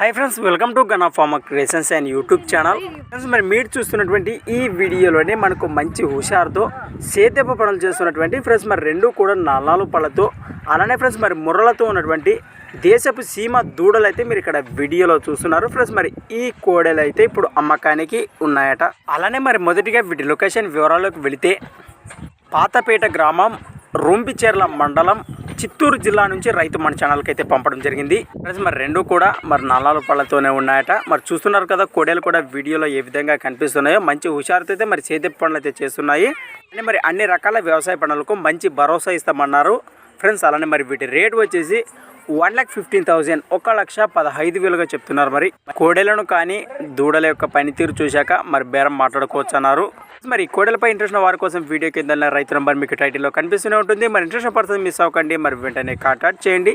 Hi friends welcome to gun of farmer creations and YouTube channel friends మరి మీరు చూస్తున్నటువంటి ఈ వీడియోలోనే మనకు మంచి హుషారుతో సేతెప్ప పనులు చేస్తున్నటువంటి ఫ్రెండ్స్ మరి రెండు కూడా నల్లాలు పళ్ళతో అలానే ఫ్రెండ్స్ మరి ముర్రలతో ఉన్నటువంటి దేశపు సీమ దూడలు అయితే మీరు ఇక్కడ వీడియోలో చూస్తున్నారు. ఫ్రెండ్స్ మరి ఈ కోడలు అయితే ఇప్పుడు అమ్మకానికి ఉన్నాయట. అలానే మరి మొదటిగా వీటి లొకేషన్ వివరాల్లోకి వెళితే పాతపేట గ్రామం రొంపిచెర్ల మండలం చిత్తూరు జిల్లా నుంచి రైతు మన ఛానల్కి అయితే పంపడం జరిగింది. ఫ్రెండ్స్ మరి రెండు కూడా మరి నల్లాల పళ్ళతోనే ఉన్నాయట. మరి చూస్తున్నారు కదా కోడేలు కూడా వీడియోలో ఏ విధంగా కనిపిస్తున్నాయో మంచి హుషారుతో అయితే మరి చేతి పనులు అయితే చేస్తున్నాయి. అంటే మరి అన్ని రకాల వ్యవసాయ పనులకు మంచి భరోసా ఇస్తామన్నారు. ఫ్రెండ్స్ అలానే మరి వీటి రేట్ వచ్చేసి వన్ ల్యాక్ ఫిఫ్టీన్ థౌజండ్ ఒక లక్ష పదహైదు వేలుగా చెప్తున్నారు మరి. కోడెలను కానీ దూడల యొక్క పనితీరు చూశాక మరి బేరం మాట్లాడుకోవచ్చు అన్నారు మరి కోడెలపై ఇంట్రెస్ట్ ఉన్న వారి కోసం వీడియో కింద రైతు నంబర్ మీకు టైటిల్లో కనిపిస్తూనే ఉంటుంది. మరి ఇంట్రెస్ట్ పర్సన్ మిస్ అవ్వకండి. మరి వెంటనే కాంటాక్ట్ చేయండి.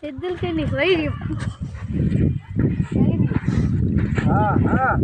તે દિલ કે નીકળી રહ્યું હા હા.